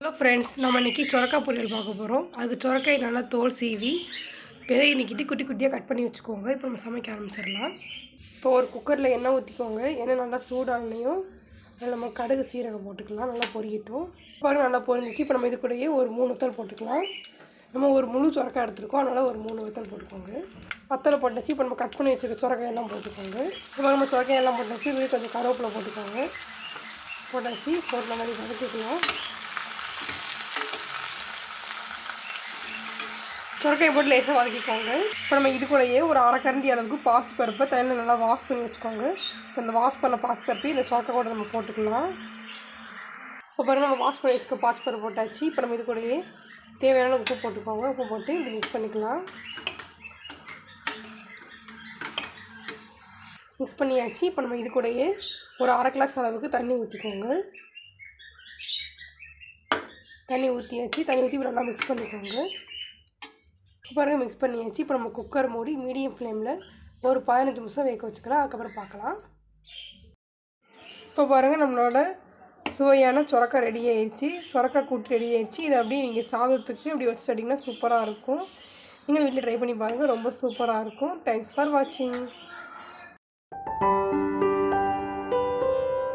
Hello friends நம்ம இன்றைக்கி சுரக்கா பொரியல் பார்க்க போகிறோம் அதுக்கு சுரக்காய் நல்லா தோல் சீவி பெதையை நீக்கிட்டு குட்டி குட்டியாக கட் பண்ணி வச்சுக்கோங்க. இப்போ நம்ம சமைக்க ஆரம்பிச்சிடலாம். இப்போ ஒரு குக்கரில் எண்ணெய் ஊற்றிக்கோங்க எண்ணெய் நல்லா சூடானையும் அதில் நம்ம கடுகு சீரகம் போட்டுக்கலாம். நல்லா பொரியட்டும். பாருங்க நல்லா பொரிஞ்சிச்சு. இப்போ நம்ம இது கூடயே ஒரு மூணு வத்தல் போட்டுக்கலாம். நம்ம ஒரு முழு சுரக்காய் எடுத்துருக்கோம். அதனால் ஒரு மூணு வத்தல் போட்டுக்கோங்க. வத்தலை போட்டுச்சு. இப்போ நம்ம கட் பண்ணி வச்சுருக்க சுரக்காய் எல்லாம் போட்டுக்கோங்க. இப்போ நம்ம சுரக்காய் எல்லாம் போட்டாச்சு. இதுலேயே கொஞ்சம் கருவேப்பிலை போட்டுக்கோங்க. போட்டாச்சு. போட்டு நம்ம வதக்கிக்கலாம். சுரக்காய் போட்டு லேசாக வதக்கிக்கோங்க. இப்போ நம்ம இது கூடயே ஒரு அரை கரண்டி அளவுக்கு பாசி பருப்பை தண்ணியில் நல்லா வாஷ் பண்ணி வச்சுக்கோங்க. இப்போ இந்த வாஷ் பண்ண பாசி பருப்பை இந்த சொரக்கை கூட நம்ம போட்டுக்கலாம். இப்போ பாருங்கள் நம்ம வாஷ் பண்ணி வச்சுக்க பாசி பருப்பு போட்டாச்சு. இப்போ நம்ம இது கூடயே தேவையான உப்பு போட்டுக்கோங்க. உப்பு போட்டு இது மிக்ஸ் பண்ணிக்கலாம். மிக்ஸ் பண்ணியாச்சு. இப்போ நம்ம இது கூடயே ஒரு அரை கிளாஸ் அளவுக்கு தண்ணி ஊற்றிக்கோங்க தண்ணி ஊற்றியாச்சு தண்ணி ஊற்றி நல்லா மிக்ஸ் பண்ணிக்கோங்க. பாருங்கள் மிக்ஸ் பண்ணியாச்சு. இப்போ நம்ம குக்கர் மூடி மீடியம் ஃப்ளேமில் ஒரு பதினஞ்சு நிமிஷம் வேக வச்சுக்கலாம். அதுக்கப்புறம் பார்க்கலாம். இப்போ பாருங்கள் நம்மளோட சுவையான சுரக்கா ரெடி ஆயிடுச்சு சுரக்கா கூட்டு ரெடி ஆயிடுச்சு இதை அப்படியே நீங்கள் சாதத்துக்கு அப்படி வச்சு சாப்பிட்டிங்கன்னா சூப்பராக இருக்கும். நீங்கள் வீட்டில் ட்ரை பண்ணி பாருங்கள் ரொம்ப சூப்பராக இருக்கும். தேங்க்ஸ் ஃபார் வாட்சிங்